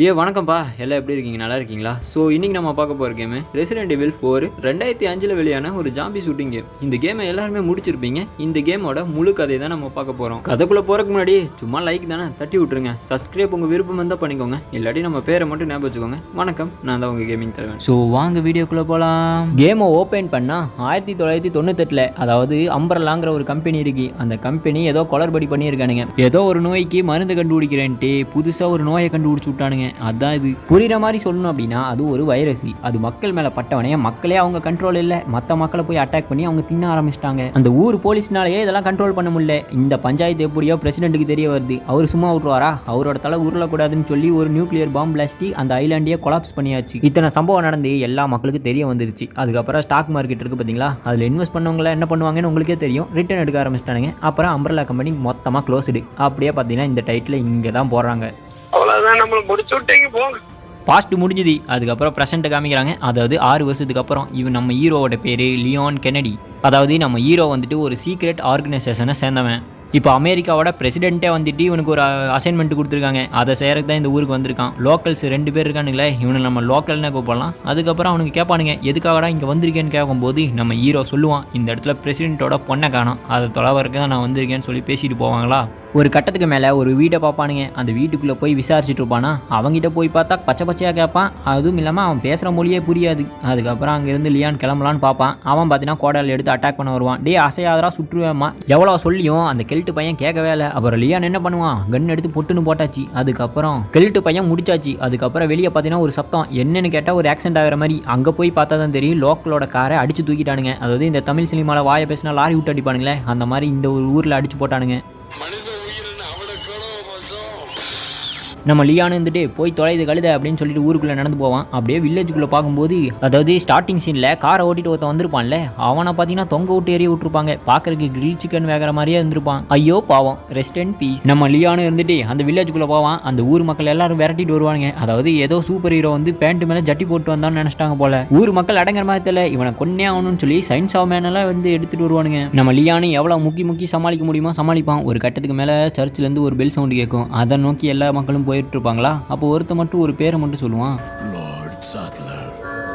ஏ வணக்கம்ப்பா. எல்லாம் எப்படி இருக்கீங்க? நல்லா இருக்கீங்களா? ஸோ இன்றைக்கி நம்ம பார்க்க போகிற கேமு ரெசிடென்ட் எவில் ஃபோர் ரெண்டாயிரத்தி அஞ்சில் வெளியான ஒரு ஜாம்பி ஷூட்டிங் கேம் இந்த கேமை எல்லாருமே முடிச்சிருப்பீங்க. இந்த கேமோட முழு கதையை தான் நம்ம பார்க்க போகிறோம் கதைக்குள்ளே போகிறதுக்கு முன்னாடி சும்மா லைக் தானே? தட்டி விட்ருங்க சப்ஸ்கிரைப் உங்கள் விருப்பம் இருந்தால் பண்ணிக்கோங்க. இல்லாட்டி நம்ம பேரை மட்டும் ஞாபகம் வச்சுக்கோங்க. வணக்கம். நான் தான் உங்கள் கேமிங் தலைவன். ஸோ வாங்க வீடியோக்குள்ளே போகலாம் கேமை ஓப்பன் பண்ணால் ஆயிரத்தி தொள்ளாயிரத்தி தொண்ணூத்தெட்டில் அதாவது அம்பரலாங்கிற ஒரு கம்பெனி இருக்கு. அந்த கம்பெனி ஏதோ கொலர்படி பண்ணியிருக்கானுங்க. ஏதோ ஒரு நோய்க்கு மருந்து கண்டுபிடிக்கிறேன்ட்டு புதுசாக ஒரு நோயை கண்டுபிடிச்சி விட்டானுங்க. அதான் இது. புரிகிற மாதிரி சொல்லணும் அப்படின்னா அது ஒரு வைரஸ். அது மக்கள் மேலே பட்டவனே. மக்களே அவங்க கண்ட்ரோல் இல்லை. மற்ற மக்களை போய் அட்டாக் பண்ணி அவங்க தின்ன ஆரம்பிச்சிட்டாங்க. அந்த ஊர் போலீஸ்னாலேயே இதெல்லாம் கண்ட்ரோல் பண்ண முடியல. இந்த பஞ்சாயத்து எப்படியோ பிரசிடென்ட்டுக்கு தெரிய வருது. அவர் சும்மா விட்டுருவாரா? அவரோட தலை உருளக்கூடாதுன்னு சொல்லி ஒரு நியூக்ளியர் பாம்பு பிளாஸ்டி அந்த ஐலாண்டியை கொலாப்ஸ் பண்ணியாச்சு. இத்தனை சம்பவம் நடந்து எல்லா மக்களுக்கும் தெரிய வந்துருச்சு. அதுக்கப்புறம் ஸ்டாக் மார்க்கெட் இருக்குது பார்த்தீங்களா அதில் இன்வெஸ்ட் பண்ணவங்கள என்ன பண்ணுவாங்கன்னு உங்களுக்கே தெரியும். ரிட்டர்ன் எடுக்க ஆரம்பிச்சிட்டானுங்க. அப்புறம் அம்பர்லா கம்பெனி மொத்தமாக க்ளோஸ்டு அப்படியே பார்த்தீங்கன்னா இந்த டைட்டில் இங்கே தான் போடுறாங்க. அவ்வளவுதான் முடிச்சு விட்டீங்க போங்க பாஸ்ட் முடிஞ்சுது. அதுக்கப்புறம் ப்ரெசண்ட்டை காமிக்கிறாங்க. அதாவது ஆறு வருஷத்துக்கு அப்புறம் இவன் நம்ம ஹீரோவோட பேர் லியோன் கெனடி அதாவது நம்ம ஹீரோ வந்துட்டு ஒரு சீக்ரெட் ஆர்கனைசேஷனை சேர்ந்தவன். இப்போ அமெரிக்காவோட பிரசிடென்ட்டே வந்துட்டு இவனுக்கு ஒரு அசைன்மெண்ட் கொடுத்துருக்காங்க. அதை செய்யறதுக்கு தான் இந்த ஊருக்கு வந்திருக்கான். லோக்கல்ஸ் ரெண்டு பேர் இருக்கானுங்களே இவனை நம்ம லோக்கல்னே கூப்பிடலாம். அதுக்கப்புறம் அவனுக்கு கேட்பானுங்க எதுக்காகடா இங்கே வந்திருக்கேன்னு கேட்கும்போது நம்ம ஹீரோ சொல்லுவான் இந்த இடத்துல பிரசிடென்ட்டோட பொண்ணை காணோம். அதை தொலைவருக்கு தான் நான் வந்திருக்கேன்னு சொல்லி பேசிட்டு போவாங்களா? ஒரு கட்டத்துக்கு மேலே ஒரு வீட்டை பார்ப்பானுங்க. அந்த வீட்டுக்குள்ளே போய் விசாரிச்சுட்டு இருப்பானா? அவங்ககிட்ட போய் பார்த்தா பச்சை பச்சையாக கேட்பான். அதுவும் இல்லாமல் அவன் பேசுகிற மொழியே புரியாது. அதுக்கப்புறம் அங்கேருந்து லியான் கிளம்பலான்னு பார்ப்பான். அவன் பார்த்தீங்கன்னா கோடால் எடுத்து அட்டாக் பண்ண வருவான். டே அசையாதரா சுற்றுவேம்மா. எவ்வளோ சொல்லியும் அந்த கெல்ட்டு பையன் கேட்கவே இல்லை. அப்புறம் லியான் என்ன பண்ணுவான்? கன் எடுத்து பொட்டுன்னு போட்டாச்சு. அதுக்கப்புறம் கெல்ட்டு பையன் முடிச்சாச்சு. அதுக்கப்புறம் வெளியே பார்த்தீங்கன்னா ஒரு சத்தம். என்னன்னு கேட்டால் ஒரு ஆக்சிடென்ட் ஆகிற மாதிரி. அங்கே போய் பார்த்தா தான் தெரியும். லோக்கலோட காரை அடிச்சு தூக்கிட்டானுங்க. அதாவது இந்த தமிழ் சினிமாவில் வாயை பேசினா லாரி விட்டு அடிப்பானுங்களே. அந்த மாதிரி இந்த ஒரு ஊரில் அடிச்சு போட்டானுங்க. நம்ம லியானு இருந்துட்டு போய் தொலைது கழுத அப்படின்னு சொல்லிட்டு ஊருக்குள்ளே நடந்து போவான். அப்படியே வில்லேஜுக்குள்ளே பார்க்கும்போது அதாவது ஸ்டார்டிங் சீனில் காரை ஓட்டிட்டு ஒருத்தன் வந்திருப்பான்ல அவனை பார்த்தீங்கன்னா தொங்க விட்டு ஏறி விட்டுருப்பாங்க. பார்க்கறதுக்கு கிரில் சிக்கன் வேகிற மாதிரியே இருந்திருப்பான். ஐயோ பாவம். ரெஸ்ட் அண்ட் பீஸ் நம்ம லியானு இருந்துட்டு அந்த வில்லேஜுக்குள்ளே போவான். அந்த ஊர் மக்கள் எல்லாரும் விரட்டிட்டு வருவாங்க அதாவது ஏதோ சூப்பர் ஹீரோ வந்து பேண்ட் மேலே ஜட்டி போட்டு வந்தான்னு நினச்சிட்டாங்க போல. ஊர் மக்கள் அடங்குற மாதிரி தெரியல. இவனை கொன்னே ஆகணும்னு சொல்லி சயின்ஸ் ஆஃப் மேனெல்லாம் வந்து எடுத்துட்டு வருவானுங்க. நம்ம லியானு எவ்வளோ முக்கி முக்கி சமாளிக்க முடியுமோ சமாளிப்பான். ஒரு கட்டத்துக்கு மேலே சர்ச்சிலேருந்து ஒரு பெல் சவுண்டு கேட்கும். அதை நோக்கி எல்லா மக்களும் போயிட்டு இருப்பாங்களா? அப்போ ஒருத்த மட்டும் ஒரு பேரை மட்டும் சொல்லுவான். லார்ட்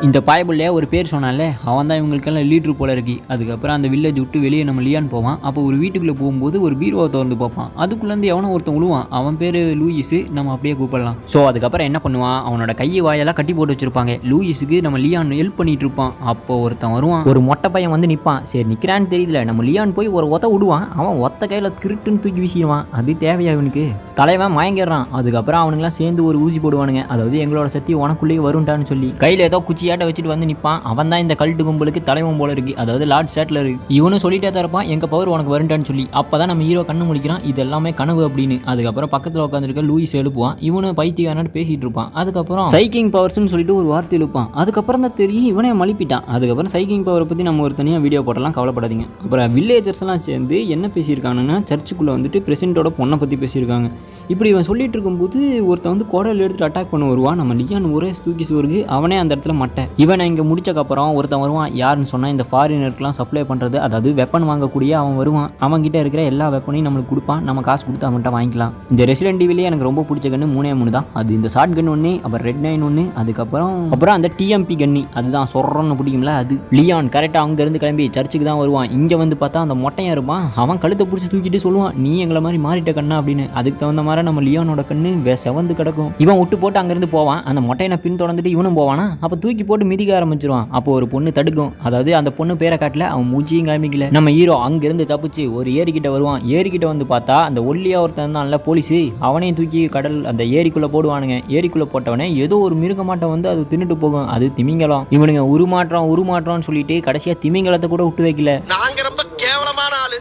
இந்த பாயபுள்ளையா ஒரு பேர் சொன்னாலே அவன் தான் இவங்களுக்கெல்லாம் லீட்ரு போல இருக்கு. அதுக்கப்புறம் அந்த வில்லேஜ் விட்டு வெளியே நம்ம லியான் போவான். அப்போ ஒரு வீட்டுக்குள்ளே போகும்போது ஒரு பீரோவை திறந்து பார்ப்பான். அதுக்குள்ளேருந்து எவனோ ஒருத்தன் விழுவான் அவன் பேர் லூயிஸு. நம்ம அப்படியே கூப்பிடலாம். ஸோ அதுக்கப்புறம் என்ன பண்ணுவான்? அவனோட கையை வாயெல்லாம் கட்டி போட்டு வச்சிருப்பாங்க. லூயிஸுக்கு நம்ம லியான் ஹெல்ப் பண்ணிட்டு இருப்பான். அப்போ ஒருத்தன் வருவான். ஒரு மொட்டை பையன் வந்து நிற்பான் சரி நிற்கிறான்னு தெரியல. நம்ம லியான் போய் ஒரு ஒத்த விடுவான் அவன் ஒத்த கையில் திருட்டுன்னு தூக்கி வீசிடுவான். அது தேவையா இவனுக்கு? தலைவன் மயங்கிடுறான். அதுக்கப்புறம் அவனுங்களாம் சேர்ந்து ஒரு ஊசி போடுவானுங்க. அதாவது எங்களோட சக்தி உனக்குள்ளேயே வரும்டான்னு சொல்லி. கையில் ஏதோ குச்சி குச்சியாட்ட வச்சுட்டு வந்து நிற்பான் அவன் தான் இந்த கல்ட்டு கும்பலுக்கு தலைவன் போல இருக்கு. அதாவது லார்ட் சேட்லர் இவனும் சொல்லிட்டே தான் இருப்பான். எங்கள் பவர் உனக்கு வருண்டான்னு சொல்லி. அப்பதான் நம்ம ஹீரோ கண்ணு முடிக்கிறான் இது எல்லாமே கனவு அப்படின்னு. அதுக்கப்புறம் பக்கத்தில் உட்காந்துருக்க லூயிஸ் எழுப்புவான். இவனும் பைத்தியக்காரனாட்டு பேசிட்டு இருப்பான். அதுக்கப்புறம் சைக்கிங் பவர்ஸ்னு சொல்லிட்டு ஒரு வார்த்தை எழுப்பான். அதுக்கப்புறம் தான் தெரியும் இவனே மலிப்பிட்டான். அதுக்கப்புறம் சைக்கிங் பவரை பற்றி நம்ம ஒரு தனியாக வீடியோ போடலாம். கவலைப்படாதீங்க. அப்புறம் வில்லேஜர்ஸ் எல்லாம் சேர்ந்து என்ன பேசியிருக்காங்கன்னா சர்ச்சுக்குள்ளே வந்துட்டு பிரசிடென்ட்டோட பொண்ணை பற்றி பேசியிருக்காங்க. இப்படி இவன் சொல்லிட்டு இருக்கும்போது ஒருத்தன் வந்து குடல் எடுத்துட்டு அட்டாக் பண்ண வருவான். நம்ம லியான் ஒரே தூக்கி சோறுக்கு அவனே அந்த இடத்துல மட்ட இவனை இங்கே முடிச்சக்கப்புறம் ஒருத்தன் வருவான். யாருன்னு சொன்னால் இந்த ஃபாரினருக்குலாம் சப்ளை பண்ணுறது அதாவது வெப்பன் வாங்கக்கூடிய அவன் வருவான். அவன் கிட்ட இருக்கிற எல்லா வெப்பனையும் நம்மளுக்கு கொடுப்பான். நம்ம காசு கொடுத்து அவன்கிட்ட வாங்கிக்கலாம். இந்த ரெசிடென்ட் டிவிலே எனக்கு ரொம்ப பிடிச்ச கன்று மூணே மூணு தான். அது இந்த ஷார்ட் கன் ஒன்று அப்புறம் ரெட் நைன் ஒன்று அதுக்கப்புறம் அப்புறம் அந்த டிஎம்பி கன்னி அதுதான் சொல்கிறோன்னு பிடிக்கும்ல அது. லியான் கரெக்டாக அங்கேருந்து கிளம்பி சர்ச்சுக்கு தான் வருவான். இங்கே வந்து பார்த்தா அந்த மொட்டையாக இருப்பான். அவன் கழுத்தை பிடிச்சி தூக்கிட்டு சொல்லுவான் நீ எங்களை மாதிரி மாறிட்ட கண்ணா அப்படின்னு. அதுக்கு தகுந்த மாதிரி நம்ம லியானோட கண்ணு வே செவந்து கிடக்கும். இவன் விட்டு போட்டு அங்கேருந்து போவான். அந்த மொட்டையனை பின் தொடர்ந்துட்டு இவனும் போவானா? அப்போ தூக்கி போட்டு மிதிக்க ஆரம்பிச்சிருவான். அப்போ ஒரு பொண்ணு தடுக்கும். அதாவது அந்த பொண்ணு பேரை காட்டல அவன் மூச்சியும் காமிக்கல. நம்ம ஹீரோ அங்கேருந்து தப்பிச்சு ஒரு ஏரிக்கிட்ட வருவான். ஏரிக்கிட்ட வந்து பார்த்தா அந்த ஒல்லியா ஒருத்தன் இருந்தான்ல போலீஸு அவனையும் தூக்கி கடல் அந்த ஏரிக்குள்ளே போடுவானுங்க. ஏரிக்குள்ளே போட்டவனே ஏதோ ஒரு மிருகமாட்டம் வந்து அது தின்னுட்டு போகும். அது திமிங்கலம். இவனுங்க உருமாற்றம் உருமாற்றம்னு சொல்லிட்டு கடைசியாக திமிங்கலத்தை கூட விட்டு வைக்கல. நாங்க ரொம்ப கேவலமான ஆளு.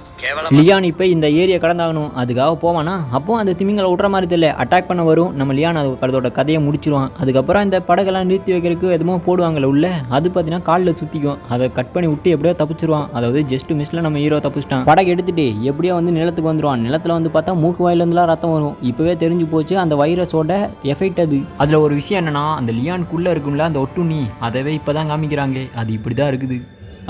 லியான் இப்போ இந்த ஏரியா கடந்தாகணும். அதுக்காக போவானா? அப்போ அந்த திமிங்களை விட்ற மாதிரி தெரியல. அட்டாக் பண்ண வரும். நம்ம லியான் அது அதோட கதையை முடிச்சிருவான். அதுக்கப்புறம் இந்த படகெல்லாம் நிறுத்தி வைக்கிறதுக்கு எதுவும் போடுவாங்கல்ல உள்ள? அது பார்த்தீங்கன்னா காலில் சுற்றிக்கும் அதை கட் பண்ணி விட்டு எப்படியோ தப்பிச்சிருவான். அதாவது ஜஸ்ட் மிஸ்ல நம்ம ஹீரோ தப்பிச்சிட்டான். படகு எடுத்துட்டு எப்படியோ வந்து நிலத்துக்கு வந்துருவான். நிலத்தில் வந்து பார்த்தா மூக்கு வாயிலேருந்துலாம் ரத்தம் வரும். இப்போவே தெரிஞ்சு போச்சு அந்த வைரஸோட எஃபெக்ட் அது. அதில் ஒரு விஷயம் என்னன்னா அந்த லியான்குள்ளே இருக்கும்ல அந்த ஒட்டுண்ணி அதவே இப்போ தான் காமிக்கிறாங்க அது இப்படி தான் இருக்குது.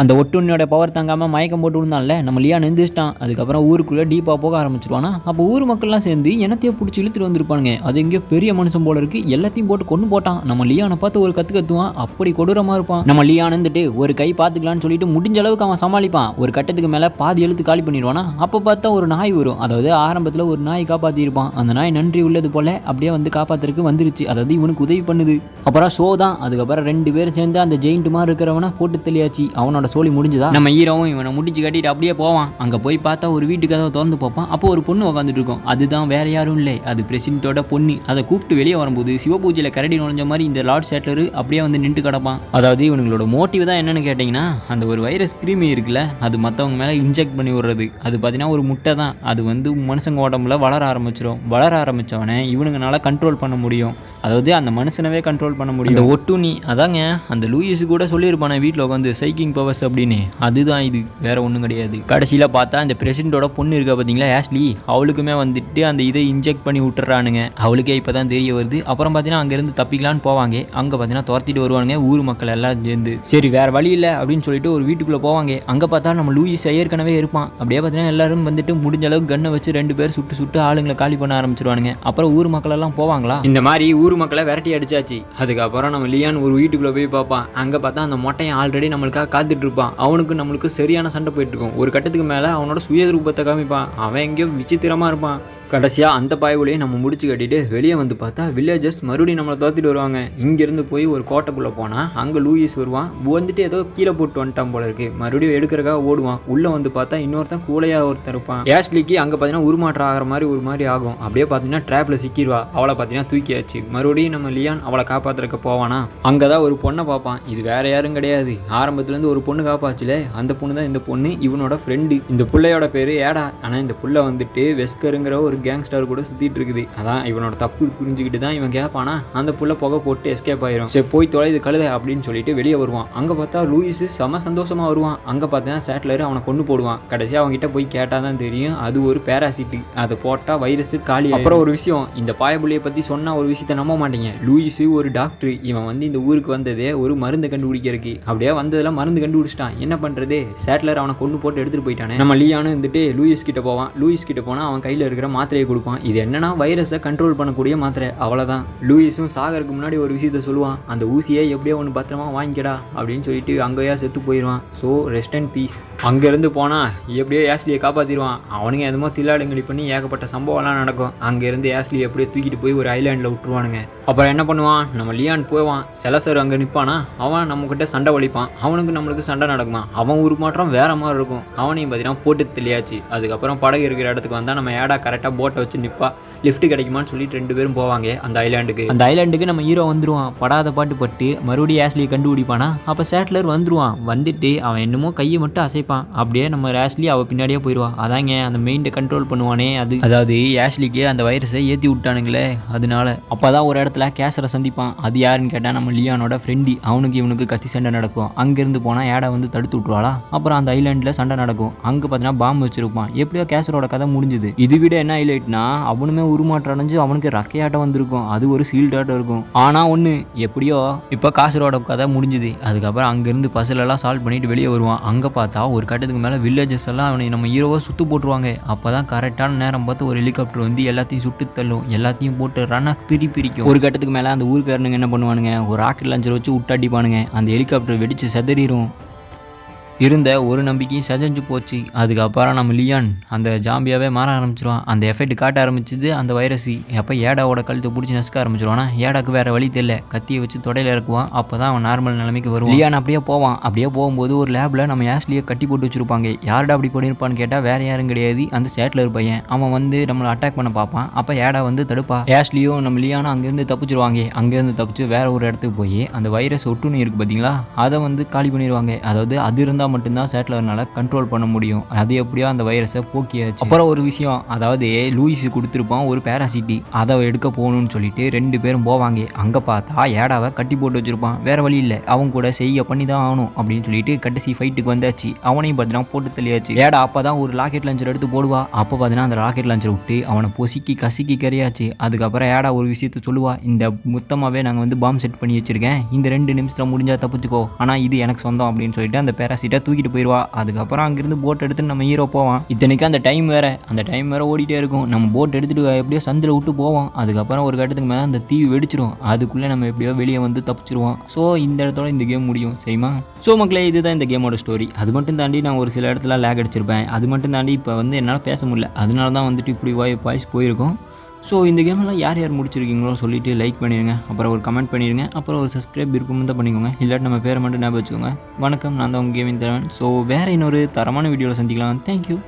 அந்த ஒட்டுண்ணியோட பவர் தாங்காமல் மயக்கம் போட்டு விழுந்தான்ல நம்ம லியா நெந்திச்சிட்டான். அதுக்கப்புறம் ஊருக்குள்ளே டீப்பாக போக ஆரம்பிச்சிருவானா? அப்போ ஊர் மக்கள்லாம் சேர்ந்து என்னத்தையோ பிடிச்சி இழுத்துட்டு வந்திருப்பானுங்க. அது எங்கேயோ பெரிய மனுஷன் போல இருக்கு. எல்லாத்தையும் போட்டு கொண்டு போட்டான். நம்ம லியானை பார்த்து ஒரு கத்து கத்துவான். அப்படி கொடூரமாக இருப்பான். நம்ம லியா இருந்துட்டு ஒரு கை பார்த்துக்கலாம்னு சொல்லிட்டு முடிஞ்ச அளவுக்கு அவன் சமாளிப்பான். ஒரு கட்டத்துக்கு மேலே பாதி எழுத்து காலி பண்ணிடுவானா? அப்போ பார்த்தா ஒரு நாய் வரும். அதாவது ஆரம்பத்தில் ஒரு நாய் காப்பாற்றியிருப்பான் அந்த நாய் நன்றி உள்ளது போல அப்படியே வந்து காப்பாத்துறதுக்கு வந்துருச்சு. அதாவது இவனுக்கு உதவி பண்ணுது. அப்புறம் ஷோ தான். அதுக்கப்புறம் ரெண்டு பேரும் சேர்ந்து அந்த ஜெயிண்ட் மாதிரி இருக்கிறவனை போட்டு தெளியாச்சு. அவனோட சோலி முடிஞ்சுதா? நம்ம ஹீரோவும் இவனை முடிச்சு கட்டிட்டு அப்படியே போவான். அங்கே போய் பார்த்தா ஒரு வீட்டு கதவை திறந்து பார்ப்பான். அப்போ ஒரு பொண்ணு உட்காந்துட்டு இருக்கும். அதுதான் வேற யாரும் இல்லை. அது பிரசிடென்ட்டோட பொண்ணு. அதை கூப்பிட்டு வெளியே வரும்போது சிவபூஜையில் கரடி நுழைஞ்ச மாதிரி இந்த லார்ட் சேட்லரு அப்படியே வந்து நின்று கிடப்பான். அதாவது இவனுங்களோட மோட்டிவ் தான் என்னன்னு கேட்டிங்கன்னா அந்த ஒரு வைரஸ் கிருமி இருக்குல்ல அது மற்றவங்க மேலே இன்ஜெக்ட் பண்ணி விடுறது. அது பார்த்தீங்கன்னா ஒரு முட்டை தான். அது வந்து மனுஷங்க உடம்புல வளர ஆரம்பிச்சிடும் வளர ஆரம்பித்தவனே இவனுங்கனால கண்ட்ரோல் பண்ண முடியும். அதாவது அந்த மனுஷனவே கண்ட்ரோல் பண்ண முடியும். இந்த ஒட்டுண்ணி அதாங்க அந்த லூயிஸ் கூட சொல்லியிருப்பானே வீட்டில் உட்காந்து சைக்கிங் பவர்ஸ் அப்படின்னு. அதுதான் இது. வேற ஒன்றும் கிடையாது. கடைசியில் பார்த்தா இந்த பிரசிடென்ட்டோட பொண்ணு இருக்கா பார்த்தீங்களா ஆஷ்லி அவளுக்குமே வந்துட்டு அந்த இதை இன்ஜெக்ட் பண்ணி விட்டுறானுங்க. அவளுக்கே இப்போ தான் தெரிய வருது. அப்புறம் பார்த்தீங்கன்னா அங்கேருந்து தப்பிக்கலான்னு போவாங்க. அங்கே பார்த்தீங்கன்னா துரத்திட்டு வருவானுங்க. ஊர் மக்கள் எல்லாம் சேர்ந்து. சரி வேற வழி இல்லை அப்படின்னு சொல்லிட்டு ஒரு வீட்டுக்குள்ளே போவாங்க. அங்கே பார்த்தா நம்ம லூயிஸ் ஏற்கனவே இருப்பான். அப்படியே பார்த்தீங்கன்னா எல்லாரும் வந்துட்டு முடிஞ்ச அளவுக்கு கன்னை வச்சு ரெண்டு பேர் சுட்டு சுட்டு ஆளுங்களை காலி பண்ண ஆரம்பிச்சிருவானுங்க. அப்புறம் ஊர் மக்கள் எல்லாம் போவாங்களா? இந்த மாதிரி ஊர் மக்களை விரட்டி அடிச்சாச்சு. அதுக்கப்புறம் நம்ம லியான் ஒரு வீட்டுக்குள்ளே போய் பார்ப்பான். அங்கே பார்த்தா அந்த மொட்டையை ஆல்ரெடி நம்மளுக்காக காத்துட்டு இருப்பான். அவனுக்கு நம்மளுக்கு சரியான சண்டை போயிட்டு இருக்கும். ஒரு கட்டத்துக்கு மேலே அவனோட சுய ரூபத்தை காமிப்பான். அவன் எங்கேயோ விசித்திரமாக இருப்பான். கடைசியாக அந்த பாய்வுலையும் நம்ம முடிச்சு கட்டிட்டு வெளியே வந்து பார்த்தா வில்லேஜஸ் மறுபடியும் நம்மளை தோத்திட்டு வருவாங்க. இங்கேருந்து போய் ஒரு கோட்டைக்குள்ளே போனால் அங்கே லூயிஸ் வருவான். வந்துட்டு ஏதோ கீழே போட்டு வந்துட்டான் போல இருக்கு. மறுபடியும் எடுக்கிறக்காக ஓடுவான். உள்ளே வந்து பார்த்தா இன்னொருத்தன் கூலையாக ஒருத்தர் இருப்பான். ஏஷ்லிக்கு அங்கே பார்த்தீங்கன்னா உருமாற்றம் ஆகிற மாதிரி ஒரு மாதிரி ஆகும். அப்படியே பார்த்தீங்கன்னா ட்ராப்பில் சிக்கிடுவா. அவளை பார்த்தீங்கன்னா தூக்கியாச்சு. மறுபடியும் நம்ம லியான் அவளை காப்பாற்றுறக்க போவானா? அங்கே தான் ஒரு பொண்ணை பார்ப்பான். இது வேற யாரும் கிடையாது. ஆரம்பத்துலேருந்து ஒரு பொண்ணு காப்பாச்சுல. அந்த பொண்ணு தான் இந்த பொண்ணு இவனோட ஃப்ரெண்டு இந்த பிள்ளையோட பேர் ஏடா. ஆனால் இந்த புள்ள வந்துட்டு வெஸ்கருங்கிற ஒரு கேங்ஸ்டர் கூட சுற்றிட்டு இருக்குது. அதான் இவனோட தப்பு புரிஞ்சுக்கிட்டு தான் இவன் கேட்பானா அந்த புள்ள புகை போட்டு எஸ்கேப் ஆயிரும். சரி போய் தொலைது கழுத அப்படின்னு சொல்லிட்டு வெளியே வருவான். அங்கே பார்த்தா லூயிஸ் செம சந்தோஷமாக வருவான். அங்கே பார்த்தா சேட்லர் அவனை கொண்டு போடுவான். கடைசியாக அவன்கிட்ட போய் கேட்டால் தான் தெரியும் அது ஒரு பேராசிட்டு அதை போட்டால் வைரஸ் காலி அப்புறம் ஒரு விஷயம் இந்த பாயபுள்ளியை பற்றி சொன்னால் ஒரு விஷயத்த நம்ப மாட்டீங்க. லூயிஸ் ஒரு டாக்டர் இவன் வந்து இந்த ஊருக்கு வந்ததே ஒரு மருந்து கண்டுபிடிக்கிறதுக்கு. அப்படியே வந்ததெல்லாம் மருந்து கண்டுபிடிச்சிட்டான். என்ன பண்ணுறது சேட்லர் அவனை கொண்டு போட்டு எடுத்துகிட்டு போயிட்டானே. நம்ம லியானு வந்துட்டு லூயிஸ் கிட்ட போவான். லூயிஸ் கிட்ட போனால் அவன் கையில் இருக்கிற மாத்திரையை கொடுப்பான். இது என்னன்னா வைரஸை கண்ட்ரோல் பண்ணக்கூடிய மாத்திரை. அவ்வளோதான் லூயிஸும் சாகருக்கு முன்னாடி ஒரு விஷயத்த சொல்லுவான். அந்த ஊசியை எப்படியோ ஒன்று பத்திரமா வாங்கிக்கடா அப்படின்னு சொல்லிட்டு அங்கேயா செத்து போயிடுவான். ஸோ ரெஸ்ட் அண்ட் பீஸ் அங்கேருந்து போனால் எப்படியோ ஏஸ்லியை காப்பாற்றிடுவான் அவனுங்க எதுமோ தில்லாடுங்கடி பண்ணி ஏகப்பட்ட சம்பவம்லாம் நடக்கும். அங்கேருந்து ஏஸ்லி எப்படியோ தூக்கிட்டு போய் ஒரு ஐலாண்டில் விட்டுருவானுங்க. அப்புறம் என்ன பண்ணுவான்? நம்ம லியான் போவான். செலசர் அங்கே நிற்பானா அவன் நம்மக்கிட்ட சண்டை வலிப்பான். அவனுக்கு நம்மளுக்கு சண்டை நடக்குமா? அவன் உருமாற்றம் வேற மாதிரி இருக்கும். அவனையும் பார்த்தீங்கன்னா போட்டு தெளியாச்சு அதுக்கப்புறம் படகு இருக்கிற இடத்துக்கு வந்தால் நம்ம ஏடா கரெக்டாக போட்டை வச்சு நிற்பா லிஃப்ட் கிடைக்குமான்னு சொல்லிட்டு ரெண்டு பேரும் போவாங்க அந்த ஐலாண்டுக்கு அந்த ஐலாண்டுக்கு நம்ம ஹீரோ வந்துருவான். படாத பாட்டு பட்டு மறுபடியும் ஆஸ்லியை கண்டுபிடிப்பானா? அப்போ சேட்லர் வந்துருவான். வந்துட்டு அவன் என்னமோ கையை மட்டும் அசைப்பான். அப்படியே நம்ம ஆஸ்லி அவள் பின்னாடியே போயிடுவா அதாங்க அந்த மெயின்டை கண்ட்ரோல் பண்ணுவானே அது. அதாவது ஆஷ்லிக்கு அந்த வைரஸை ஏற்றி விட்டானுங்களே அதனால. அப்போ தான் ஒரு இடத்துல கேசரை சந்திப்பான். அது யாருன்னு கேட்டால் நம்ம லியானோட ஃப்ரெண்டு அவனுக்கு இவனுக்கு கத்தி சண்டை நடக்கும். அங்கேருந்து போனால் ஏடை வந்து தடுத்து விட்ருவாளா அப்புறம் அந்த ஐலாண்டில் சண்டை நடக்கும். அங்கே பார்த்தீங்கன்னா பாம்பு வச்சிருப்பான். எப்படியோ கேசரோட கதை முடிஞ்சுது. இது விட என்ன ஹைலைட்னா அவனுமே உருமாற்றம் அடைஞ்சு அவனுக்கு ரக்கையாட்டம் வந்திருக்கும். அது ஒரு சீல்டாட்டம் இருக்கும். ஆனால் ஒன்று எப்படியோ இப்போ காசரோட கதை முடிஞ்சுது. அதுக்கப்புறம் அங்கேருந்து பசில் சால்வ் பண்ணிட்டு வெளியே வருவான். அங்கே பார்த்தா ஒரு கட்டத்துக்கு மேலே வில்லேஜஸ் எல்லாம் அவனை நம்ம ஹீரோவை சுட்டு போட்டுருவாங்க. அப்போ தான் கரெக்டான நேரம் பார்த்து ஒரு ஹெலிகாப்டர் வந்து எல்லாத்தையும் சுட்டு தள்ளும். எல்லாத்தையும் போட்டு ரன்னாக பிரி பிரிக்கும். ஒரு கட்டத்துக்கு மேலே அந்த ஊருக்காரனுங்க என்ன பண்ணுவானுங்க? ஒரு ராக்கெட் லான்ச்சர் வச்சு விட்டாட்டிப்பானுங்க அந்த ஹெலிகாப்டர் வெடிச்சு செதறிடும் இருந்த ஒரு நம்பிக்கையும் செதஞ்சு போச்சு. அதுக்கப்புறம் நம்ம லியான் அந்த ஜாம்பியாவே மாற ஆரம்பிச்சிருவான். அந்த எஃபெக்ட் காட்ட ஆரம்பிச்சது அந்த வைரஸ். எப்போ ஏடாவோட கழுத்தை பிடிச்சி நசுக்க ஆரம்பிச்சிருவானா? ஏடாக்கு வேறு வழி தெரியல. கத்தியை வச்சு தொடையில இறக்குவான். அப்போ தான் அவன் நார்மல் நிலைமைக்கு வருவான். லியான் அப்படியே போவான். அப்படியே போகும்போது ஒரு லேபில் நம்ம ஆஸ்லியை கட்டி போட்டு வச்சிருப்பாங்க. யார்டா அப்படி பண்ணியிருப்பான்னு கேட்டால் வேறு யாரும் கிடையாது. அந்த சேட்டில் இருப்பையன் அவன் வந்து நம்மளை அட்டாக் பண்ண பார்ப்பான். அப்போ ஏடா வந்து தடுப்பா. ஆஸ்லியும் நம்ம லியானும் அங்கேருந்து தப்பிச்சிருவாங்க. அங்கேருந்து தப்பிச்சு வேற ஒரு இடத்துக்கு போய் அந்த வைரஸ் ஒட்டுண்ணி இருக்குது பார்த்தீங்களா அதை வந்து காலி பண்ணிடுவாங்க அதாவது அது இருந்தால் மட்டும்தான் சேட்டலர்னால கண்ட்ரோல் பண்ண முடியும். அது எப்படியோ அந்த வைரஸை போக்கியாச்சு. அப்புறம் ஒரு விஷயம் அதாவது லூயிஸ் கொடுத்துருப்பான் ஒரு பேராசிட்டி அதை எடுக்க போகணும்னு சொல்லிட்டு ரெண்டு பேரும் போவாங்க. அங்கே பார்த்தா ஏடாவை கட்டி போட்டு வச்சிருப்பான். வேறு வழி இல்லை. அவன் கூட செய்ய பண்ணி தான் ஆகணும் அப்படின்னு சொல்லிட்டு கடைசி ஃபைட்டுக்கு வந்தாச்சு. அவனையும் பார்த்தீங்கன்னா போட்டு தெளியாச்சு ஏடா அப்போ தான் ஒரு ராக்கெட் லான்ச்சர் எடுத்து போடுவா. அப்போ பார்த்தீங்கன்னா அந்த ராக்கெட் லான்ச்சர் விட்டு அவனை பொசுக்கி கசிக்கி கரையாச்சு. அதுக்கப்புறம் ஏடா ஒரு விஷயத்த சொல்லுவா. இந்த மொத்தமாகவே நாங்கள் வந்து பாம் செட் பண்ணி வச்சுருக்கேன். இந்த ரெண்டு நிமிஷத்தில் முடிஞ்சால் தப்பிச்சுக்கோ. ஆனால் இது எனக்கு சொந்தம் அப்படின்னு சொல்லிட்டு அந்த பேராசிட்டை எப்படியா தூக்கிட்டு போயிடுவா அதுக்கப்புறம் அங்கேருந்து போட் எடுத்து நம்ம ஹீரோ போவான். இத்தனைக்கும் அந்த டைம் வேறு. அந்த டைம் வேறு ஓடிட்டே இருக்கும். நம்ம போட் எடுத்துகிட்டு எப்படியோ சந்தில் விட்டு போவோம் அதுக்கப்புறம் ஒரு கட்டத்துக்கு மேலே அந்த தீவு வெடிச்சிடும் அதுக்குள்ளே நம்ம எப்படியோ வெளியே வந்து தப்பிச்சிருவோம். ஸோ இந்த இடத்தோட இந்த கேம் முடியும். சரிமா ஸோ மக்களே இதுதான் இந்த கேமோட ஸ்டோரி அது மட்டும் தாண்டி நான் ஒரு சில இடத்துல லேக் அடிச்சிருப்பேன். அது மட்டும் தாண்டி இப்போ வந்து என்னால் பேச முடியல. அதனால தான் வந்துட்டு இப்படி வாய் வாய்ஸ் போயிருக்கும். ஸோ இந்த கேமெல்லாம் யார் யார் முடிச்சிருக்கீங்களோ சொல்லிட்டு லைக் பண்ணிடுங்க அப்புறம் ஒரு கமெண்ட் பண்ணிடுங்க அப்புறம் ஒரு சப்ஸ்கிரைப் விருப்பம் தான் பண்ணிக்கோங்க. இல்லாட்டி நம்ம பேரை மட்டும் ஞாபகம் வச்சுக்கோங்க. வணக்கம் நான் தான் உங்கள் கேமிங் தலைவன். ஸோ வேறு இன்னொரு தரமான வீடியோவில் சந்திக்கலாம். தேங்க்யூ